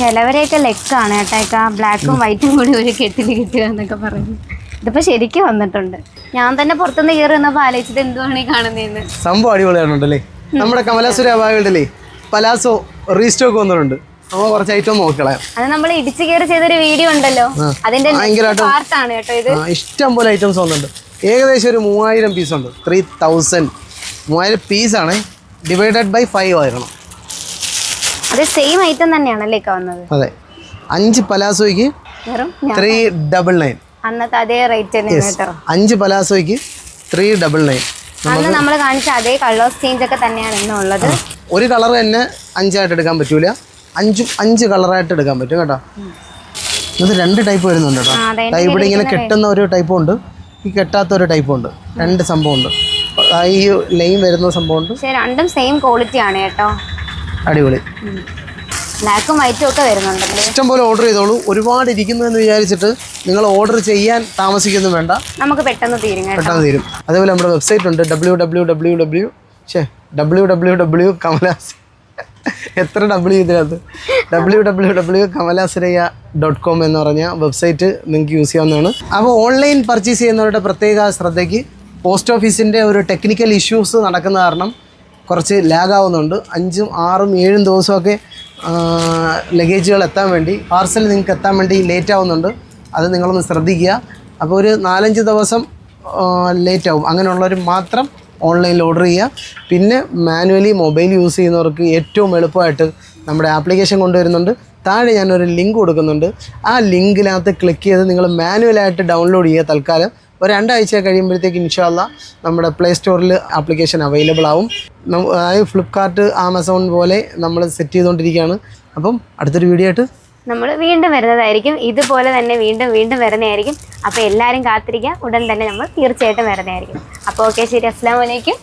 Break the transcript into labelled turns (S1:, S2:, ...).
S1: ചിലവരെയൊക്കെ ലെക്കാണ് കേട്ടേക്കാ ബ്ലാക്കും വൈറ്റും കൂടി ഒരു കെട്ടിൽ കിട്ടുക എന്നൊക്കെ പറയുന്നു. ഇതിപ്പോ ശരിക്കും വന്നിട്ടുണ്ട്. ഞാൻ തന്നെ പുറത്തുനിന്ന് കയറി വന്നപ്പോ ആലോചിച്ചിട്ട് എന്തുവാണ് ഈ കാണുന്നതെന്ന്.
S2: സംഭവം അടിപൊളിയാണുണ്ടല്ലേ നമ്മുടെ കമലാസുര അഭാഗമുണ്ടല്ലേ പലാസോ റീസ്റ്റോക്ക് വന്നിട്ടുണ്ട്. കുറച്ച് ഐറ്റം നോക്കിക്കളയാം.
S1: അത് നമ്മൾ ഇടിച്ചു കയറി ചെയ്തൊരു വീഡിയോ ഉണ്ടല്ലോ. അതിന്റെ പാർട്ടാണ് കേട്ടോ ഇത്.
S2: ഇഷ്ടം പോലെ ഐറ്റംസ് വന്നിട്ടുണ്ട്. ഏകദേശം ഒരു മൂവായിരം പീസ് ഉണ്ട്. ത്രീ തൗസൻഡ് മൂവായിരം ആണ്. ഡിവൈഡഡ് ബൈ ഫൈവ് ആയിരുന്നു
S1: അത് സെയിം ഐറ്റം തന്നെയാണല്ലേ വന്നത്?
S2: അതെ. അഞ്ച് പലാസോയ്ക്ക് ത്രീ ഡബിൾ നയൻ
S1: അന്നത്തെ അതേ റേറ്റ്
S2: അഞ്ച് പലാസോയ്ക്ക് ത്രീ ഡബിൾ നയൻ
S1: അന്ന് നമ്മൾ കാണിച്ച അതേ കളേഴ്സ് ചേഞ്ച് ഒക്കെ തന്നെയാണ് ഇന്നുള്ളത്
S2: ഒരു കളർ തന്നെ അഞ്ചായിട്ട് എടുക്കാൻ പറ്റൂല. അഞ്ചും അഞ്ച് കളറായിട്ട് എടുക്കാൻ പറ്റും കേട്ടോ. ഇത് രണ്ട് ടൈപ്പ് വരുന്നുണ്ട് കേട്ടോ. ഇവിടെ ഇങ്ങനെ കെട്ടുന്ന ഒരു ടൈപ്പും ഉണ്ട്. ഈ കെട്ടാത്ത ഒരു ടൈപ്പും ഉണ്ട്. രണ്ട് സംഭവം ഉണ്ട്. ഈ ലൈൻ വരുന്ന സംഭവം ഉണ്ട്.
S1: രണ്ടും സെയിം ക്വാളിറ്റി ആണ് കേട്ടോ.
S2: അടിപൊളി.
S1: ബ്ലാക്കും വൈറ്റും ഒക്കെ വരുന്നുണ്ട്
S2: ഇഷ്ടം പോലെ ഓർഡർ ചെയ്തോളൂ. ഒരുപാട് ഇരിക്കുന്നു എന്ന് വിചാരിച്ചിട്ട് നിങ്ങൾ ഓർഡർ ചെയ്യാൻ താമസിക്കുന്നു വേണ്ട.
S1: നമുക്ക് പെട്ടെന്ന് തീരും
S2: പെട്ടെന്ന് തീരും. അതേപോലെ നമ്മുടെ വെബ്സൈറ്റ് ഉണ്ട്. ഡബ്ല്യൂ ഡബ്ല്യൂ ഡബ്ല്യൂ ഡബ്ല്യൂ ഷേ ഡബ്ല്യൂ ഡബ്ല്യൂ ഡബ്ല്യൂ കമലാസ് എത്ര ഡബ്ല്യൂ ഇതിനകത്ത്? W W W Kamalasurayya dot com എന്ന് പറഞ്ഞ വെബ്സൈറ്റ് നിങ്ങൾക്ക് യൂസ് ചെയ്യാവുന്നതാണ്. അപ്പോൾ ഓൺലൈൻ പർച്ചേസ് ചെയ്യുന്നവരുടെ പ്രത്യേക ശ്രദ്ധയ്ക്ക് പോസ്റ്റ് ഓഫീസിന്റെ ഒരു ടെക്നിക്കൽ ഇഷ്യൂസ് നടക്കുന്ന കാരണം കുറച്ച് ലാഗ് ആവുന്നുണ്ട് അഞ്ചും ആറും ഏഴും ദിവസമൊക്കെ ലഗേജുകൾ എത്താൻ വേണ്ടി പാർസൽ നിങ്ങൾക്ക് എത്താൻ വേണ്ടി ലേറ്റ് ആവുന്നുണ്ട്. അത് നിങ്ങളൊന്ന് ശ്രദ്ധിക്കുക. അപ്പോൾ ഒരു നാലഞ്ച് ദിവസം ലേറ്റ് ആവും. അങ്ങനെയുള്ളവർ മാത്രം ഓൺലൈനിൽ ഓർഡർ ചെയ്യുക. പിന്നെ മാനുവലി മൊബൈൽ യൂസ് ചെയ്യുന്നവർക്ക് ഏറ്റവും എളുപ്പമായിട്ട് നമ്മുടെ ആപ്ലിക്കേഷൻ കൊണ്ടുവരുന്നുണ്ട്. താഴെ ഞാനൊരു ലിങ്ക് കൊടുക്കുന്നുണ്ട്. ആ ലിങ്കിനകത്ത് ക്ലിക്ക് ചെയ്ത് നിങ്ങൾ മാനുവലായിട്ട് ഡൗൺലോഡ് ചെയ്യുക തൽക്കാലം. ഒരു രണ്ടാഴ്ച കഴിയുമ്പോഴത്തേക്ക് ഇൻഷാല്ല നമ്മുടെ പ്ലേ സ്റ്റോറിൽ ആപ്ലിക്കേഷൻ അവൈലബിൾ ആവും. അതായത് ഫ്ലിപ്കാർട്ട് ആമസോൺ പോലെ നമ്മൾ സെറ്റ് ചെയ്തുകൊണ്ടിരിക്കുകയാണ് അപ്പം അടുത്തൊരു വീഡിയോ ആയിട്ട്
S1: നമ്മൾ വീണ്ടും വരുന്നതായിരിക്കും. ഇതുപോലെ തന്നെ വീണ്ടും വീണ്ടും വരുന്നതായിരിക്കും. അപ്പോൾ എല്ലാവരും കാത്തിരിക്കുക. ഉടൻ തന്നെ നമ്മൾ തീർച്ചയായിട്ടും വരുന്നതായിരിക്കും. അപ്പോൾ ഓക്കെ ശരി. അസ്സാം വലൈക്കും